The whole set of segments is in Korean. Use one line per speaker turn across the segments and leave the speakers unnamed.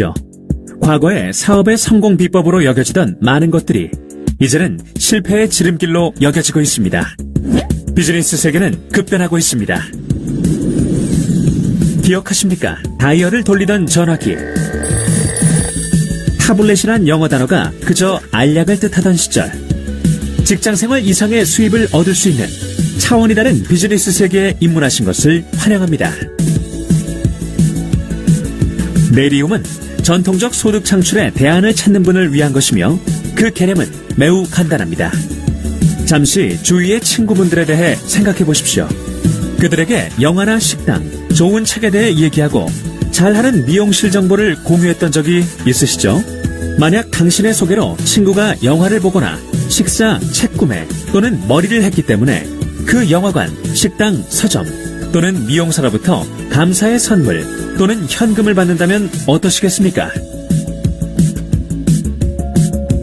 보십시오. 과거에 사업의 성공 비법으로 여겨지던 많은 것들이 이제는 실패의 지름길로 여겨지고 있습니다. 비즈니스 세계는 급변하고 있습니다. 기억하십니까? 다이얼을 돌리던 전화기. 타블렛이란 영어 단어가 그저 알약을 뜻하던 시절. 직장 생활 이상의 수입을 얻을 수 있는 차원이 다른 비즈니스 세계에 입문하신 것을 환영합니다. 네리움은 전통적 소득 창출에 대안을 찾는 분을 위한 것이며 그 개념은 매우 간단합니다. 잠시 주위의 친구분들에 대해 생각해 보십시오. 그들에게 영화나 식당, 좋은 책에 대해 얘기하고 잘하는 미용실 정보를 공유했던 적이 있으시죠? 만약 당신의 소개로 친구가 영화를 보거나 식사, 책 구매 또는 머리를 했기 때문에 그 영화관, 식당, 서점 또는 미용사로부터 감사의 선물 또는 현금을 받는다면 어떠시겠습니까?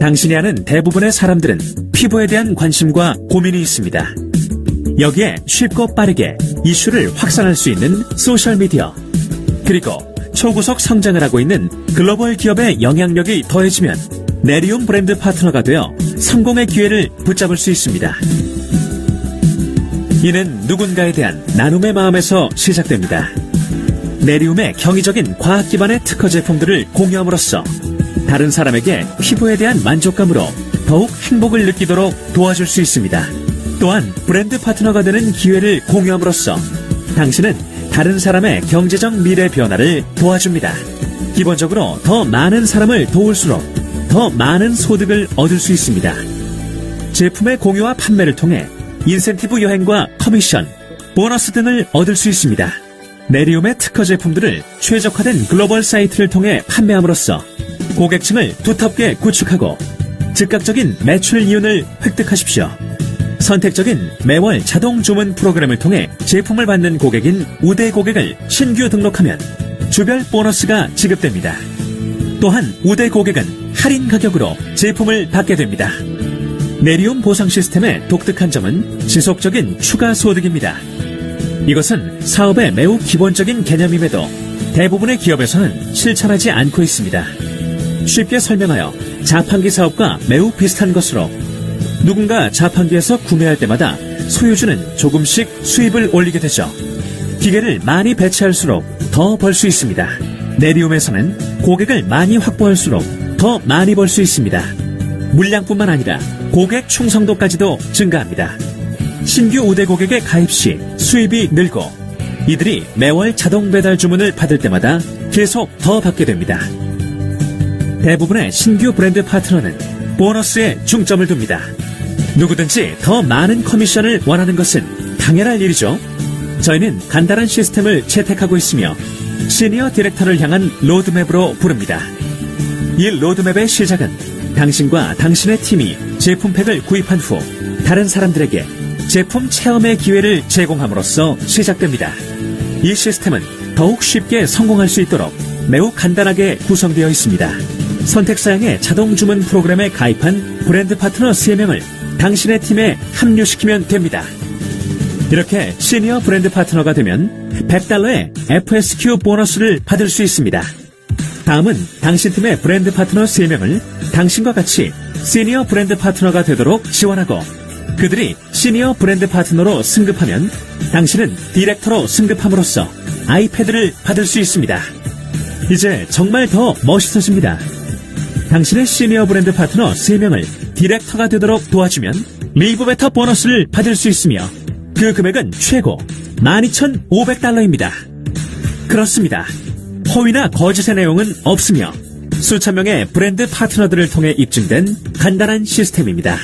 당신이 아는 대부분의 사람들은 피부에 대한 관심과 고민이 있습니다. 여기에 쉽고 빠르게 이슈를 확산할 수 있는 소셜미디어, 그리고 초고속 성장을 하고 있는 글로벌 기업의 영향력이 더해지면 네리움 브랜드 파트너가 되어 성공의 기회를 붙잡을 수 있습니다. 이는 누군가에 대한 나눔의 마음에서 시작됩니다. 네리움의 경이적인 과학 기반의 특허 제품들을 공유함으로써 다른 사람에게 피부에 대한 만족감으로 더욱 행복을 느끼도록 도와줄 수 있습니다. 또한 브랜드 파트너가 되는 기회를 공유함으로써 당신은 다른 사람의 경제적 미래 변화를 도와줍니다. 기본적으로 더 많은 사람을 도울수록 더 많은 소득을 얻을 수 있습니다. 제품의 공유와 판매를 통해 인센티브 여행과 커미션, 보너스 등을 얻을 수 있습니다. 네리움의 특허 제품들을 최적화된 글로벌 사이트를 통해 판매함으로써 고객층을 두텁게 구축하고 즉각적인 매출 이윤을 획득하십시오. 선택적인 매월 자동 주문 프로그램을 통해 제품을 받는 고객인 우대 고객을 신규 등록하면 주별 보너스가 지급됩니다. 또한 우대 고객은 할인 가격으로 제품을 받게 됩니다. 네리움 보상 시스템의 독특한 점은 지속적인 추가 소득입니다. 이것은 사업의 매우 기본적인 개념임에도 대부분의 기업에서는 실천하지 않고 있습니다. 쉽게 설명하여 자판기 사업과 매우 비슷한 것으로 누군가 자판기에서 구매할 때마다 소유주는 조금씩 수입을 올리게 되죠. 기계를 많이 배치할수록 더 벌 수 있습니다. 네리움에서는 고객을 많이 확보할수록 더 많이 벌 수 있습니다. 물량뿐만 아니라 고객 충성도까지도 증가합니다. 신규 우대 고객의 가입 시 수입이 늘고 이들이 매월 자동 배달 주문을 받을 때마다 계속 더 받게 됩니다. 대부분의 신규 브랜드 파트너는 보너스에 중점을 둡니다. 누구든지 더 많은 커미션을 원하는 것은 당연할 일이죠. 저희는 간단한 시스템을 채택하고 있으며 시니어 디렉터를 향한 로드맵으로 부릅니다. 이 로드맵의 시작은 당신과 당신의 팀이 제품팩을 구입한 후 다른 사람들에게 제품 체험의 기회를 제공함으로써 시작됩니다. 이 시스템은 더욱 쉽게 성공할 수 있도록 매우 간단하게 구성되어 있습니다. 선택사양의 자동 주문 프로그램에 가입한 브랜드 파트너 3명을 당신의 팀에 합류시키면 됩니다. 이렇게 시니어 브랜드 파트너가 되면 100달러의 FSQ 보너스를 받을 수 있습니다. 다음은 당신 팀의 브랜드 파트너 3명을 당신과 같이 시니어 브랜드 파트너가 되도록 지원하고 그들이 시니어 브랜드 파트너로 승급하면 당신은 디렉터로 승급함으로써 아이패드를 받을 수 있습니다. 이제 정말 더 멋있어집니다. 당신의 시니어 브랜드 파트너 3명을 디렉터가 되도록 도와주면 리브 베터 보너스를 받을 수 있으며 그 금액은 최고 12,500달러입니다. 그렇습니다. 허위나 거짓의 내용은 없으며 수천 명의 브랜드 파트너들을 통해 입증된 간단한 시스템입니다.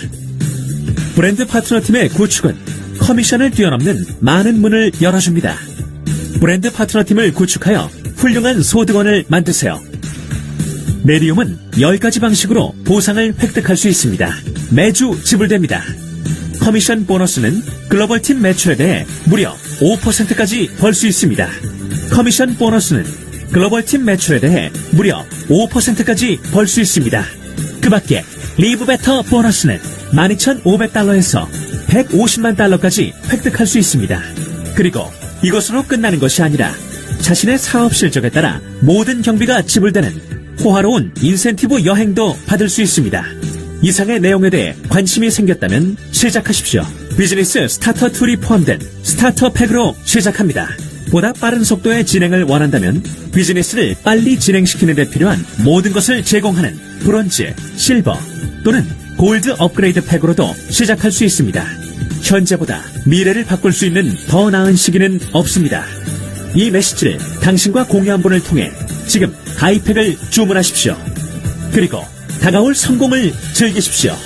브랜드 파트너 팀의 구축은 커미션을 뛰어넘는 많은 문을 열어줍니다. 브랜드 파트너 팀을 구축하여 훌륭한 소득원을 만드세요. 메리움은 10가지 방식으로 보상을 획득할 수 있습니다. 매주 지불됩니다. 커미션 보너스는 글로벌 팀 매출에 대해 무려 5%까지 벌 수 있습니다. 커미션 보너스는 글로벌 팀 매출에 대해 무려 5%까지 벌 수 있습니다. 그 밖에 리브 베터 보너스는 12,500달러에서 150만 달러까지 획득할 수 있습니다. 그리고 이것으로 끝나는 것이 아니라 자신의 사업 실적에 따라 모든 경비가 지불되는 호화로운 인센티브 여행도 받을 수 있습니다. 이상의 내용에 대해 관심이 생겼다면 시작하십시오. 비즈니스 스타터 툴이 포함된 스타터 팩으로 시작합니다. 보다 빠른 속도의 진행을 원한다면 비즈니스를 빨리 진행시키는 데 필요한 모든 것을 제공하는 브론즈, 실버 또는 골드 업그레이드 팩으로도 시작할 수 있습니다. 현재보다 미래를 바꿀 수 있는 더 나은 시기는 없습니다. 이 메시지를 당신과 공유 한 분을 통해 지금 가입팩을 주문하십시오. 그리고 다가올 성공을 즐기십시오.